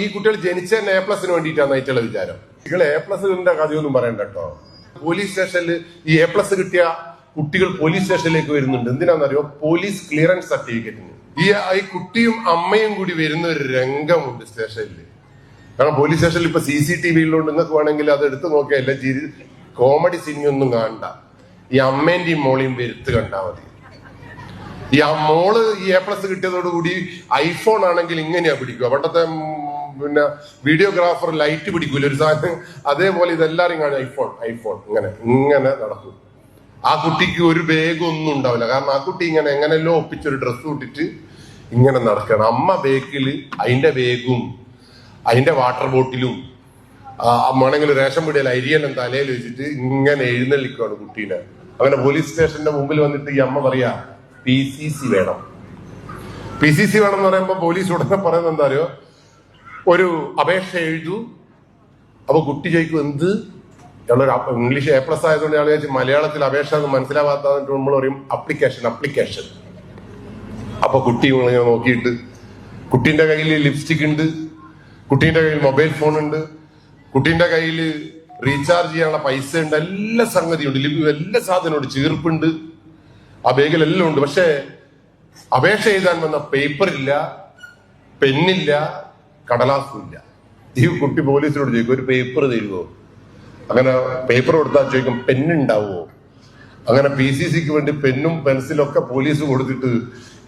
ഈ കുട്ടികൾ ജനിച്ച എ പ്ലസിന് വേണ്ടിയിട്ടാണ് നൈറ്റുള്ള വിചാരം. നിങ്ങൾ എ പ്ലസിന്റെ കഥയൊന്നും പറയണ്ട കേട്ടോ. പോലീസ് സ്റ്റേഷനിൽ ഈ എ പ്ലസ് കിട്ടിയ കുട്ടികൾ പോലീസ് സ്റ്റേഷനിലേക്ക് വരുന്നുണ്ട്. എന്തിനാണെന്നറിയോ? പോലീസ് ക്ലിയറൻസ് സർട്ടിഫിക്കറ്റിന് ഈ ഈ കുട്ടിയും അമ്മയും കൂടി വരുന്ന ഒരു രംഗമുണ്ട് സ്റ്റേഷനിൽ കാരണം പോലീസ് സ്റ്റേഷനിൽ ഇപ്പൊ സി സി ടി വിയിലുണ്ട് നിങ്ങൾക്ക് വേണമെങ്കിൽ അത് എടുത്തു നോക്കിയാൽ ജീരി കോമഡി സിനിമയൊന്നും കാണണ്ട. ഈ അമ്മേന്റെയും മോളെയും വരുത്ത് കണ്ടാൽ മതി. ഈ ആ മോൾ ഈ എ പ്ലസ് കിട്ടിയതോടുകൂടി ഐഫോൺ ആണെങ്കിൽ ഇങ്ങനെയാ പിടിക്കുക. പണ്ടത്തെ പിന്നെ വീഡിയോഗ്രാഫർ ലൈറ്റ് പിടിക്കൂല. ഒരു സാധനം അതേപോലെ ഇതെല്ലാരും കാണും. ഐഫോൺ ഐഫോൺ ഇങ്ങനെ ഇങ്ങനെ നടക്കും. ആ കുട്ടിക്ക് ഒരു ബാഗും ഒന്നും ഉണ്ടാവില്ല. കാരണം ആ കുട്ടി ഇങ്ങനെ എങ്ങനെയല്ലോ ഒപ്പിച്ചൊരു ഡ്രസ്സ് ഇട്ടിട്ട് ഇങ്ങനെ നടക്കണം. അമ്മ ബേക്കിൽ അതിന്റെ ബേഗും അതിന്റെ വാട്ടർ ബോട്ടിലും വേണമെങ്കിൽ റേഷൻ പിടിയാൽ അരിയെല്ലാം തലയിൽ വെച്ചിട്ട് ഇങ്ങനെ എഴുന്നള്ളിക്കുകയാണ് കുട്ടീനെ. അങ്ങനെ പോലീസ് സ്റ്റേഷന്റെ മുമ്പിൽ വന്നിട്ട് ഈ അമ്മ പറയാ പി സി സി വേണം. പി സി സി വേണം എന്ന് പറയുമ്പോൾ പോലീസ് ഉടനെ പറയുന്നത് എന്താ അറിയോ? ഒരു അപേക്ഷ എഴുതു. അപ്പൊ കുട്ടി ചോദിക്കും എന്ത്? ഇംഗ്ലീഷ് എ പ്ലസ് ആയതുകൊണ്ട് ഞാൻ വിചാരിച്ചു മലയാളത്തിൽ അപേക്ഷ എന്ന് നമ്മൾ പറയും അപ്ലിക്കേഷൻ അപ്ലിക്കേഷൻ. അപ്പൊ കുട്ടി ഇങ്ങനെ നോക്കിയിട്ട് കുട്ടീന്റെ കയ്യിൽ ലിപ്സ്റ്റിക് ഉണ്ട് കുട്ടീന്റെ കയ്യിൽ മൊബൈൽ ഫോൺ ഉണ്ട് കുട്ടീന്റെ കയ്യിൽ റീചാർജ് ചെയ്യാനുള്ള പൈസ ഉണ്ട് എല്ലാ സംഗതിയുണ്ട് ലിപ് എല്ലാ സാധനമുണ്ട് ചീർപ്പുണ്ട് ആ ബാഗിലെല്ലാം ഉണ്ട്. പക്ഷേ അപേക്ഷ എഴുതാൻ വന്ന പേപ്പർ ഇല്ല പെന്നില്ല കടലാസും ഇല്ല ഈ കുട്ടി പോലീസിനോട് ചോദിക്കും ഒരു പേപ്പർ തരുമോ അങ്ങനെ പേപ്പർ കൊടുത്താൽ ചോദിക്കും പെന്നുണ്ടാവുമോ അങ്ങനെ പി സി സിക്ക് വേണ്ടി പെന്നും പെൻസിലും ഒക്കെ പോലീസ് കൊടുത്തിട്ട്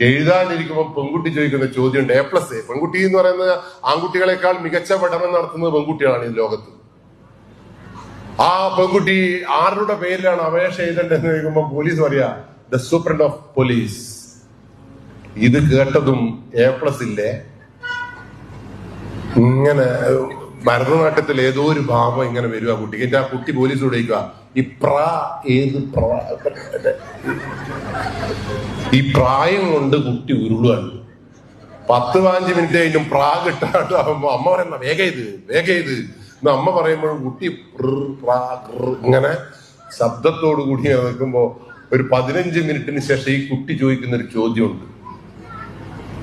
എഴുതാനിരിക്കുമ്പോൾ പെൺകുട്ടി ചോദിക്കുന്ന ചോദ്യമുണ്ട്. എ പ്ലസ് എ പെൺകുട്ടി എന്ന് പറയുന്നത് ആൺകുട്ടികളെക്കാൾ മികച്ച പഠനം നടത്തുന്നത് പെൺകുട്ടികളാണ് ഈ ലോകത്ത്. ആ പെൺകുട്ടി ആരുടെ പേരിലാണ് അപേക്ഷ എഴുതേണ്ടതെന്ന് ചോദിക്കുമ്പോൾ പോലീസ് പറയാ ദ സൂപ്രണ്ട് ഓഫ് പോലീസ് ഇത് കേട്ടതും എ പ്ലസ് ഇല്ലേ? ഇങ്ങനെ ഭരതനാട്യത്തിൽ ഏതോ ഒരു ഭാവം ഇങ്ങനെ വരും ആ കുട്ടിക്ക്. എന്റെ ആ കുട്ടി പോലീസ് ഉടയിക്കുക ഈ പ്രാ ഏത് പ്രാ ഈ പ്രായം കൊണ്ട് കുട്ടി ഉരുളുകയാണ് പത്ത് പതിനഞ്ച് മിനിറ്റ് കഴിഞ്ഞും പ്രാ കിട്ടാണ്ട് ആവുമ്പോ അമ്മ പറയുന്ന വേഗ ഇത് വേഗ ഇത്. എന്ന് അമ്മ പറയുമ്പോഴും കുട്ടി ഇങ്ങനെ ശബ്ദത്തോടു കൂടി നിൽക്കുമ്പോ ഒരു പതിനഞ്ച് മിനിറ്റിന് ശേഷം ഈ കുട്ടി ചോദിക്കുന്ന ഒരു ചോദ്യമുണ്ട്.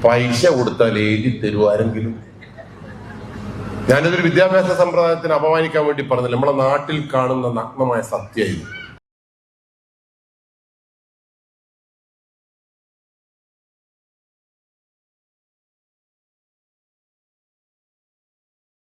പൈസ കൊടുത്താൽ എഴുതി തരുമോ ആരെങ്കിലും? ഞാനിതൊരു വിദ്യാഭ്യാസ സമ്പ്രദായത്തിന് അപമാനിക്കാൻ വേണ്ടി പറഞ്ഞില്ല. നമ്മളെ നാട്ടിൽ കാണുന്ന നഗ്നമായ സത്യമായിരുന്നു